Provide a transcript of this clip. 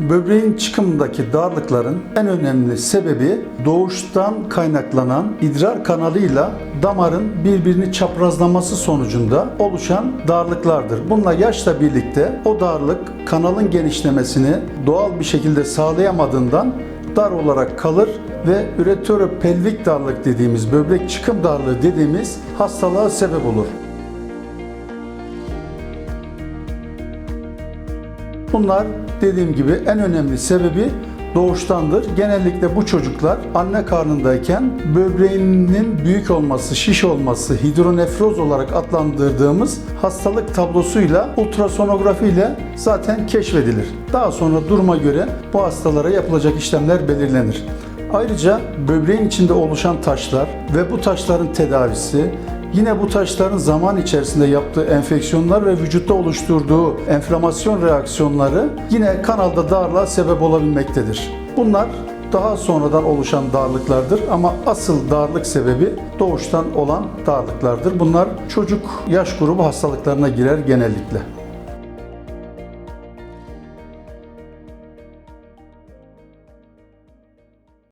Böbreğin çıkımındaki darlıkların en önemli sebebi doğuştan kaynaklanan idrar kanalıyla damarın birbirini çaprazlaması sonucunda oluşan darlıklardır. Bununla yaşla birlikte o darlık kanalın genişlemesini doğal bir şekilde sağlayamadığından dar olarak kalır ve üreteropelvik darlık dediğimiz böbrek çıkım darlığı dediğimiz hastalığa sebep olur. Bunlar dediğim gibi en önemli sebebi doğuştandır. Genellikle bu çocuklar anne karnındayken böbreğinin büyük olması, şiş olması, hidronefroz olarak adlandırdığımız hastalık tablosuyla ultrasonografi ile zaten keşfedilir. Daha sonra duruma göre bu hastalara yapılacak işlemler belirlenir. Ayrıca böbreğin içinde oluşan taşlar ve bu taşların tedavisi, Yine bu taşların zaman içerisinde yaptığı enfeksiyonlar ve vücutta oluşturduğu enflamasyon reaksiyonları yine kanalda darlığa sebep olabilmektedir. Bunlar daha sonradan oluşan darlıklardır ama asıl darlık sebebi doğuştan olan darlıklardır. Bunlar çocuk yaş grubu hastalıklarına girer genellikle.